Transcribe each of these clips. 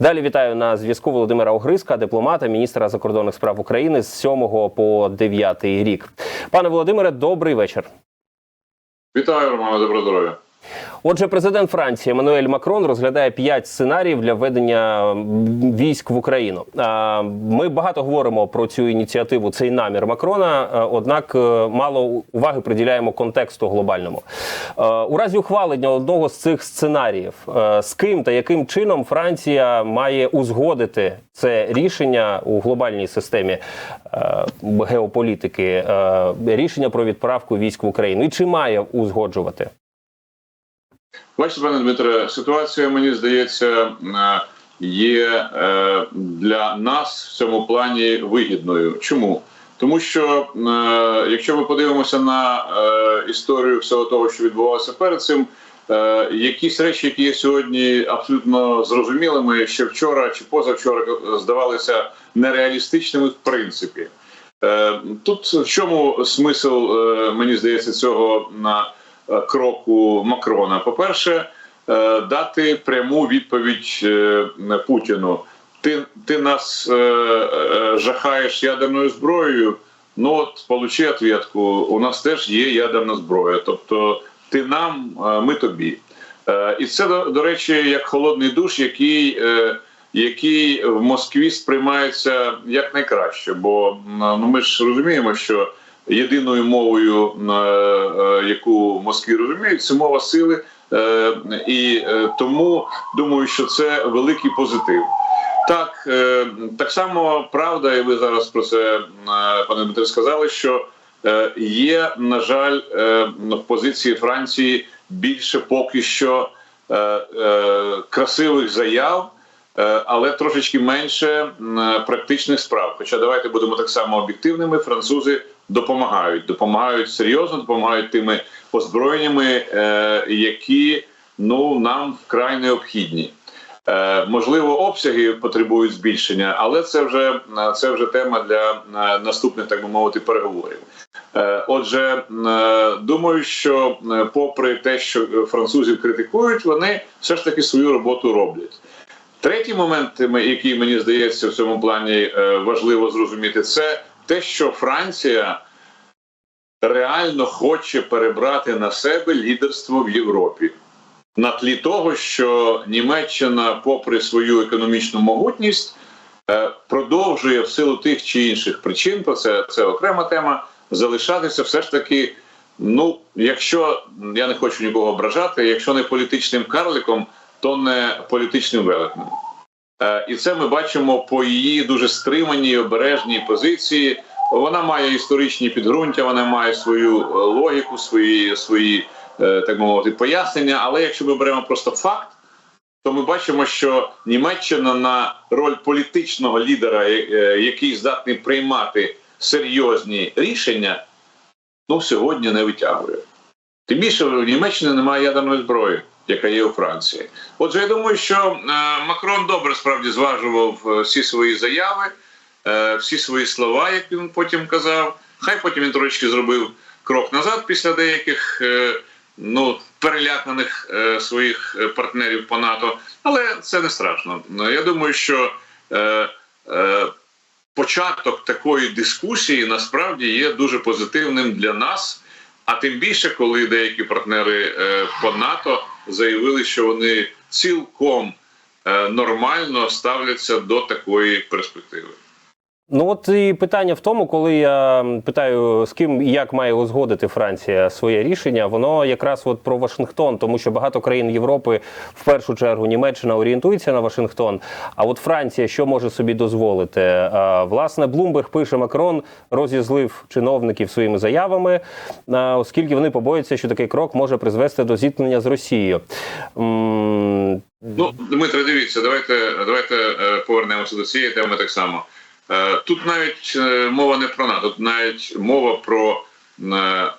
Далі вітаю на зв'язку Володимира Огриска, дипломата, міністра закордонних справ України з 7 по 9 рік. Пане Володимире, добрий вечір. Вітаю, Романе, добро здоров'я. Отже, президент Франції Еммануель Макрон розглядає п'ять сценаріїв для введення військ в Україну. Ми багато говоримо про цю ініціативу, цей намір Макрона. Однак е, мало уваги приділяємо контексту глобальному. Е, У разі ухвалення одного з цих сценаріїв, е, з ким та яким чином Франція має узгодити це рішення у глобальній системі е, геополітики, е, рішення про відправку військ в Україну, і чи має узгоджувати? Бачите, пане Дмитре, ситуація, мені здається, е, є е, для нас в цьому плані вигідною. Чому? Тому що е, якщо ми подивимося на історію всього того, що відбувалося перед цим, якісь речі, які є сьогодні абсолютно зрозумілими, ще вчора чи позавчора здавалися нереалістичними в принципі. Тут в чому смисл, мені здається, цього на кроку Макрона? По-перше, е, дати пряму відповідь е, Путіну. Ти, ти нас е, е, жахаєш ядерною зброєю. Ну от получи ответку. У нас теж є ядерна зброя. Тобто, ти нам, е, ми тобі. Е, І це до, речі, як холодний душ, який. е, який в Москві сприймається як найкраще, бо ну ми ж розуміємо, що єдиною мовою, е, е, яку Москві розуміють, це мова сили, Е, і тому думаю, що це великий позитив. Так, так само правда, і ви зараз про це, пане Дмитре, сказали, що є, на жаль, в позиції Франції більше поки що красивих заяв. Але трошечки менше практичних справ. Хоча давайте будемо так само об'єктивними. Французи допомагають, допомагають серйозно, допомагають тими озброєннями, е, які ну нам вкрай необхідні. Е, Можливо, обсяги потребують збільшення, але це вже це вже тема для е, наступних, так би мовити, переговорів. Е, Отже, е, думаю, що е, попри те, що французів критикують, вони все ж таки свою роботу роблять. Третій момент, який мені здається в цьому плані е, важливо зрозуміти, це те, що Франція реально хоче перебрати на себе лідерство в Європі. На тлі того, що Німеччина, попри свою економічну могутність, е, продовжує в силу тих чи інших причин, про це, це окрема тема, залишатися все ж таки. Ну, якщо я не хочу нікого ображати, якщо не політичним карликом, то не політичним велетнем. Е, І це ми бачимо по її дуже стриманій обережній позиції. Вона має історичні підґрунтя, вона має свою е, логіку, свої, свої е, так мовити, пояснення. Але якщо ми беремо просто факт, то ми бачимо, що Німеччина на роль політичного лідера, е, який здатний приймати серйозні рішення, ну сьогодні не витягує. Тим більше в Німеччині немає ядерної зброї, яка є у Франції. Отже, я думаю, що Макрон добре справді зважував всі свої заяви, всі свої слова, як він потім казав. Хай потім він трошки зробив крок назад після деяких е, ну, переляканих е, своїх е, партнерів по НАТО, але це не страшно. Ну, Я думаю, що е, е, початок такої дискусії насправді є дуже позитивним для нас. А тим більше, коли деякі партнери е, по НАТО заявили, що вони цілком е, нормально ставляться до такої перспективи. Ну от і питання в тому, коли я питаю, з ким і як має узгодити Франція своє рішення, воно якраз от про Вашингтон, тому що багато країн Європи, в першу чергу Німеччина орієнтується на Вашингтон. А от Франція що може собі дозволити? Власне, Блумберг пише Макрон розізлив чиновників своїми заявами, оскільки вони побоюються, що такий крок може призвести до зіткнення з Росією. Ну, Дмитро, дивіться, давайте, давайте е, повернемося до цієї теми так само. Е, Тут навіть е, мова не про НАТО, тут навіть мова про е,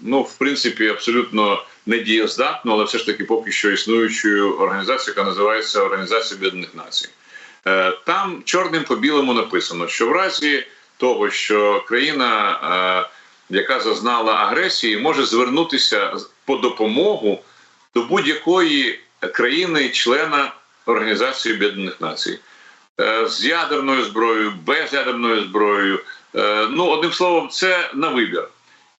ну, в принципі, абсолютно недієздатну, але все ж таки поки що існуючу організацію, яка називається Організація Об'єднаних Націй. Там чорним по білому написано, що в разі того, що країна, яка зазнала агресії, може звернутися по допомогу до будь-якої країни-члена Організації Об'єднаних Націй. Е, З ядерною зброєю, без ядерною зброєю. Е, Ну, одним словом, це на вибір.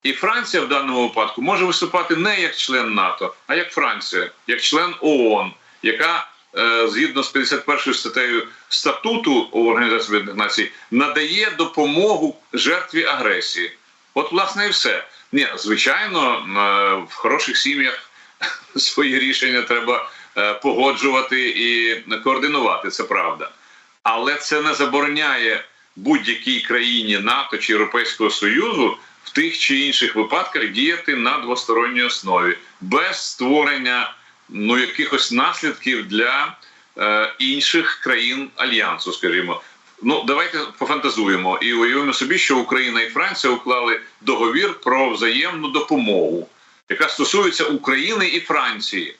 І Франція в даному випадку може виступати не як член НАТО, а як Франція, як член ООН, яка е, згідно з 51 статтею статуту Організації Об'єднаних Націй надає допомогу жертві агресії. От, власне, і все. Ні, звичайно, в хороших сім'ях свої рішення треба погоджувати і координувати. Це правда. Але це не забороняє будь-якій країні НАТО чи Європейського Союзу в тих чи інших випадках діяти на двосторонній основі без створення ну якихось наслідків для е, інших країн альянсу, скажімо. Ну, давайте пофантазуємо і уявимо собі, що Україна і Франція уклали договір про взаємну допомогу, яка стосується України і Франції,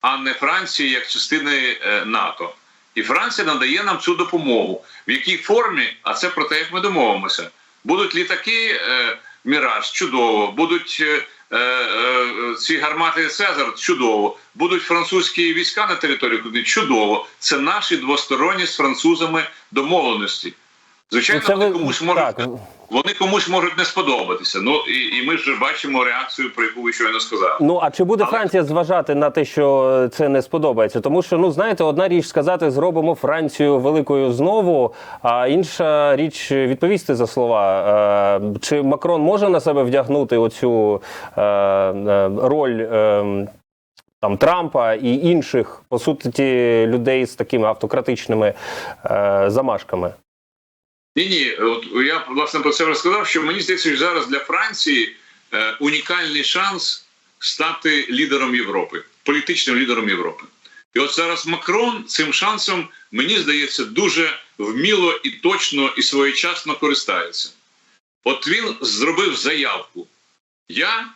а не Франції як частини е, НАТО. І Франція надає нам цю допомогу. В якій формі, а це про те, як ми домовимося. Будуть літаки е, Міраж, чудово, будуть е, е, е, ці гармати Цезар, чудово, будуть французькі війська на території Куди чудово. Це наші двосторонні з французами домовленості. Звичайно, Ну, це вони ви- комусь можуть так. вони комусь можуть не сподобатися. Ну і, і ми ж бачимо реакцію, про яку ви щойно сказали. Ну а чи буде Але- Франція зважати на те, що це не сподобається? Тому що ну знаєте, одна річ сказати зробимо Францію великою знову, а інша річ відповісти за слова. Е, Чи Макрон може на себе вдягнути оцю е, е, роль? Там Трампа і інших по суті людей з такими автократичними е, замашками. Ні, ні, от я власне про це розказав, що мені здається, що зараз для Франції е, унікальний шанс стати лідером Європи, політичним лідером Європи. І от зараз Макрон цим шансом, мені здається, дуже вміло і точно і своєчасно користається. От він зробив заявку: Я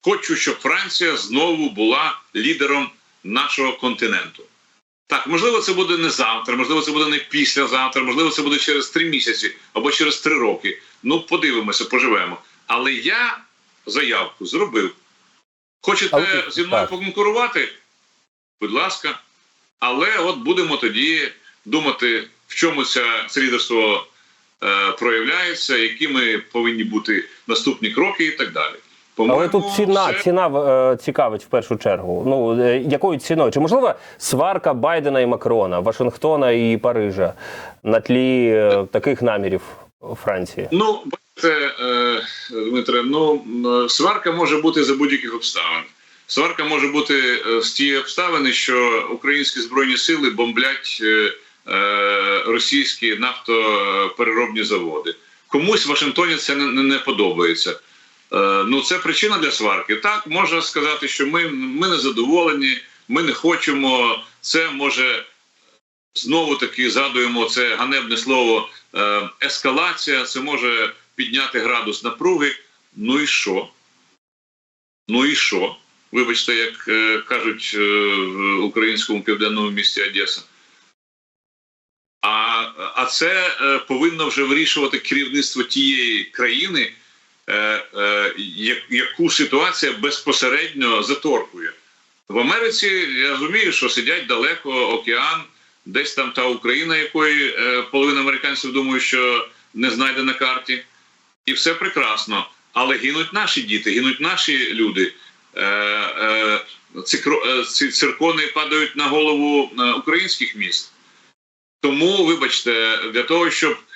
хочу, щоб Франція знову була лідером нашого континенту. Так, можливо, це буде не завтра, можливо, це буде не післязавтра, можливо, це буде через три місяці або через три роки. Ну, подивимося, поживемо. Але я заявку зробив. Хочете Але- зі мною так. поконкурувати? Будь ласка. Але от будемо тоді думати, в чому ця, це лідерство е, проявляється, якими повинні бути наступні кроки і так далі. Але тут ціна, це- ціна е, цікавить в першу чергу. Ну е, якою ціною? Чи можливо сварка Байдена і Макрона, Вашингтона і Парижа на тлі е, таких намірів Франції? Ну, бачите, Дмитре, ну сварка може бути за будь-яких обставин. Сварка може бути з тієї обставини, що українські збройні сили бомблять російські нафтопереробні заводи. Комусь в Вашингтоні це не подобається. Е, ну, це причина для сварки. Так, можна сказати, що ми, ми не задоволені, ми не хочемо. Це може знову таки згадуємо це ганебне слово е, ескалація. Це може підняти градус напруги. Ну і що? Ну і що? Вибачте, як е, кажуть в українському південному місті Одеса. А, а це повинно вже вирішувати керівництво тієї країни, яку ситуація безпосередньо заторкує. В Америці я розумію, що сидять далеко океан, десь там та Україна, якої е, половина американців думає, що не знайде на карті, і все прекрасно. Але гинуть наші діти, гинуть наші люди. Е, е, ці, е, циркони падають на голову е, українських міст. Тому, вибачте, для того, щоб е,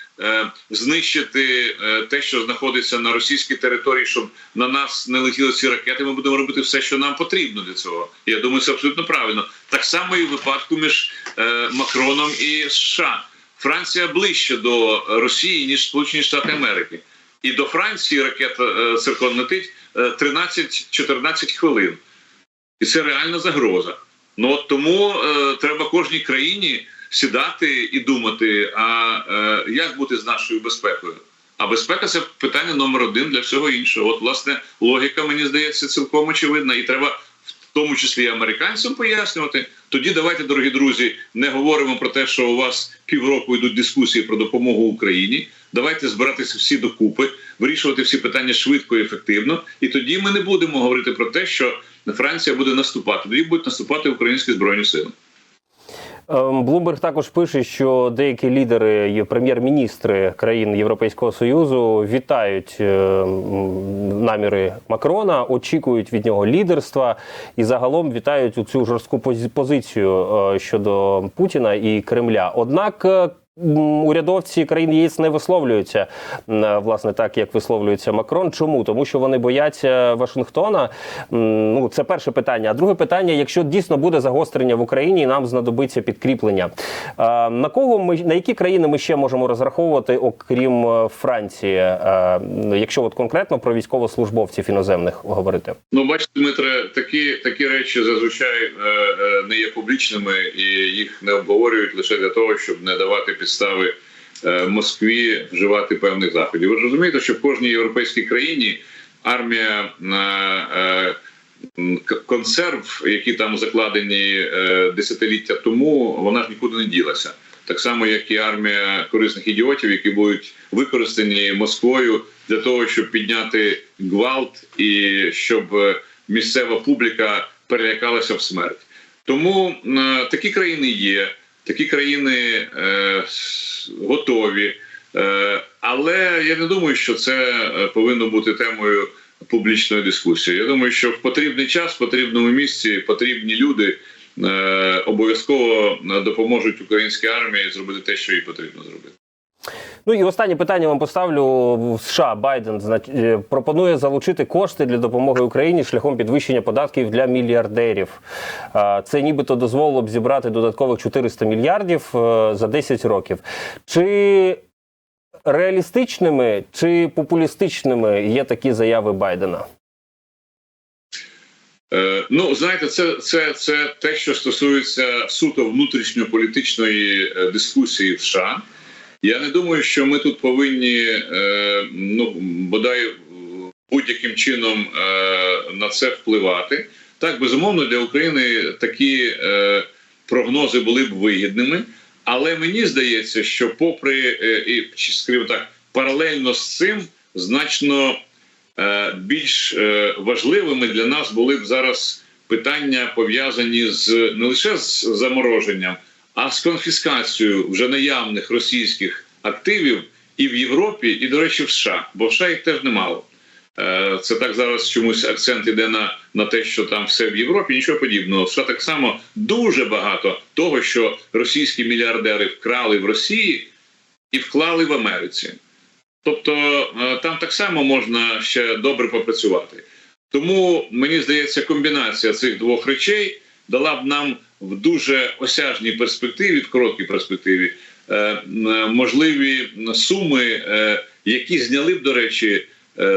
знищити е, те, що знаходиться на російській території, щоб на нас не летіли ці ракети, ми будемо робити все, що нам потрібно для цього. Я думаю, це абсолютно правильно. Так само і в випадку між е, Макроном і США. Франція ближче до Росії ніж Сполучені Штати Америки, і до Франції ракета е, циркон летить е, 13-14 хвилин, і це реальна загроза. Ну от тому е, треба кожній країні сідати і думати, а е, як бути з нашою безпекою. А безпека це питання номер один для всього іншого. От, власне, логіка, мені здається, цілком очевидна, і треба в тому числі і американцям пояснювати. Тоді давайте, дорогі друзі, не говоримо про те, що у вас півроку йдуть дискусії про допомогу Україні. Давайте збиратися всі докупи, вирішувати всі питання швидко і ефективно. І тоді ми не будемо говорити про те, що Франція буде наступати. Тоді будуть наступати українські збройні сили. Ем, Блумберг також пише, що деякі лідери і прем'єр-міністри країн Європейського союзу вітають е, наміри Макрона, очікують від нього лідерства і загалом вітають у цю жорстку пози- позицію е, щодо Путіна і Кремля. Однак. Е, Урядовці країн ЄС не висловлюються е, власне так, як висловлюється Макрон. Чому? Тому що вони бояться Вашингтона. Ну, це перше питання. А друге питання: якщо дійсно буде загострення в Україні, нам знадобиться підкріплення. На кого ми на які країни ми ще можемо розраховувати, окрім е, Франції, якщо от конкретно про військовослужбовців іноземних говорити? Ну, бачите, Дмитре, такі такі речі зазвичай е, е, не є публічними і їх не обговорюють лише для того, щоб не давати підстави е, Москві вживати певних заходів. Ви ж розумієте, що в кожній європейській країні армія е, е, консерв, які там закладені десятиліття тому, вона ж нікуди не ділася. Так само, як і армія корисних ідіотів, які будуть використані Москвою для того, щоб підняти гвалт і щоб місцева публіка перелякалася в смерть. Тому такі країни є, такі країни е, готові. Е, але я не думаю, що це е, повинно бути темою публічної дискусії. Я думаю, що в потрібний час, в потрібному місці, потрібні люди е, обов'язково е, допоможуть українській армії зробити те, що їй потрібно зробити. Ну і останнє питання вам поставлю. В США Байден е, пропонує залучити кошти для допомоги Україні шляхом підвищення податків для мільярдерів. Це нібито дозволило б зібрати додаткових 400 мільярдів е, за 10 років. Чи реалістичними чи популістичними є такі заяви Байдена? Е, ну, знаєте, це, це, це те, що стосується суто внутрішньополітичної дискусії в США. Я не думаю, що ми тут повинні е, ну, бодай е, будь-яким чином е, на це впливати. Так, безумовно, для України такі е, прогнози були б вигідними. Але мені здається, що, попри е, і чи, скажімо так, паралельно з цим, значно е, більш е, важливими для нас були б зараз питання пов'язані з не лише з замороженням, а з конфіскацією вже наявних російських активів і в Європі, і, до речі, в США, бо в США їх теж немало. Е, Це так зараз чомусь акцент іде на, на те, що там все в Європі, нічого подібного. В США так само дуже багато того, що російські мільярдери вкрали в Росії і вклали в Америці. Тобто е, там так само можна ще добре попрацювати. Тому мені здається, комбінація цих двох речей дала б нам в дуже осяжній перспективі, в короткій перспективі, е, е, можливі суми, е, які зняли б, до речі,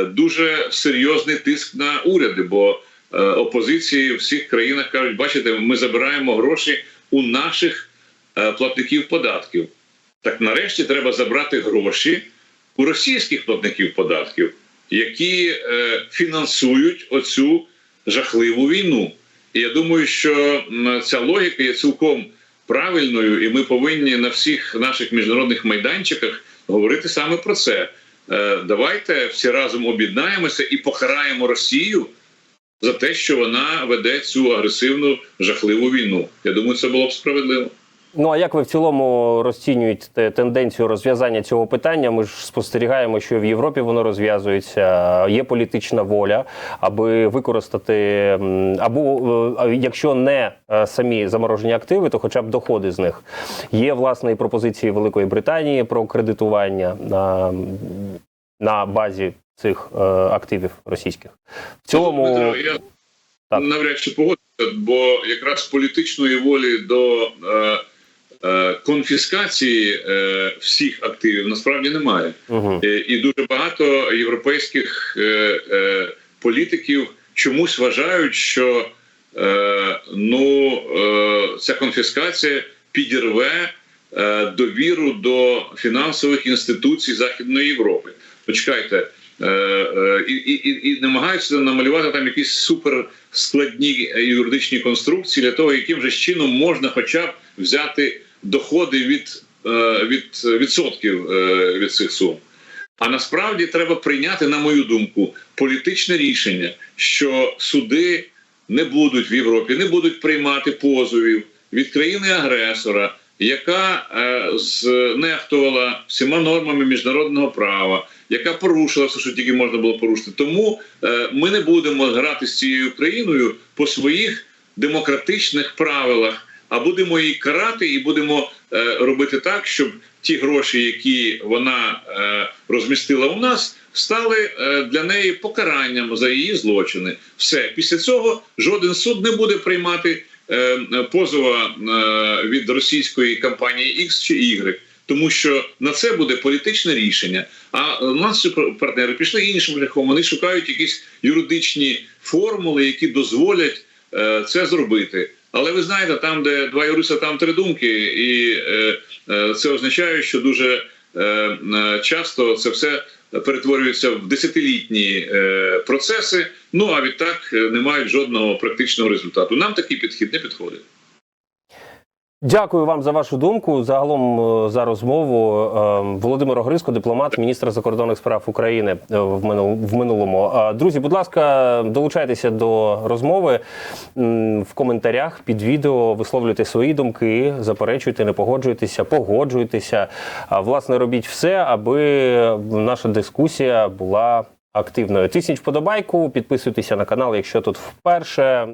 дуже серйозний тиск на уряди. Бо опозиції в всіх країнах кажуть, бачите, ми забираємо гроші у наших платників податків. Так нарешті треба забрати гроші у російських платників податків, які фінансують оцю жахливу війну. І я думаю, що ця логіка є цілком правильною, і ми повинні на всіх наших міжнародних майданчиках говорити саме про це. Е, давайте всі разом об'єднаємося і покараємо Росію за те, що вона веде цю агресивну жахливу війну. Я думаю, це було б справедливо. Ну а як ви в цілому розцінюєте тенденцію розв'язання цього питання? Ми ж спостерігаємо, що в Європі воно розв'язується. Є політична воля, аби використати або е, якщо не е, самі заморожені активи, то хоча б доходи з них. Є власне і пропозиції Великої Британії про кредитування на, на базі цих е, активів російських. В цілому Так. навряд чи погоджуся, бо якраз політичної волі до е, конфіскації е, всіх активів насправді немає. угу. Е, І дуже багато європейських е, е, політиків чомусь вважають, що е, ну, е, ця конфіскація підірве е, довіру до фінансових інституцій Західної Європи. Почекайте. е, е, І, і, і, і намагаються намалювати там якісь суперскладні юридичні конструкції для того, яким же чином можна хоча б взяти доходи від, е, від відсотків е, від цих сум. А насправді треба прийняти, на мою думку, політичне рішення, що суди не будуть в Європі, не будуть приймати позовів від країни-агресора, яка е, знехтувала всіма нормами міжнародного права, яка порушила все, що тільки можна було порушити. Тому ми не будемо грати з цією країною по своїх демократичних правилах, а будемо її карати і будемо е, робити так, щоб ті гроші, які вона е, розмістила у нас, стали е, для неї покаранням за її злочини. Все після цього жоден суд не буде приймати е, позова е, від російської компанії X чи Y. Тому що на це буде політичне рішення. А нас партнери пішли іншим шляхом. Вони шукають якісь юридичні формули, які дозволять е, це зробити. Але ви знаєте, там, де два юриста, там три думки, і е, е, це означає, що дуже е, часто це все перетворюється в десятилітні процеси. Ну а відтак не мають жодного практичного результату. Нам такий підхід не підходить. Дякую вам за вашу думку. Загалом е, за розмову. Е, Володимир Огриско, дипломат, міністр закордонних справ України е, в минул- в минулому. Друзі, будь ласка, долучайтеся до розмови в коментарях під відео. Висловлюйте свої думки, заперечуйте, не погоджуйтеся, погоджуйтеся. А, Власне, робіть все, аби наша дискусія була активною. Тисніть вподобайку, підписуйтеся на канал, якщо тут вперше.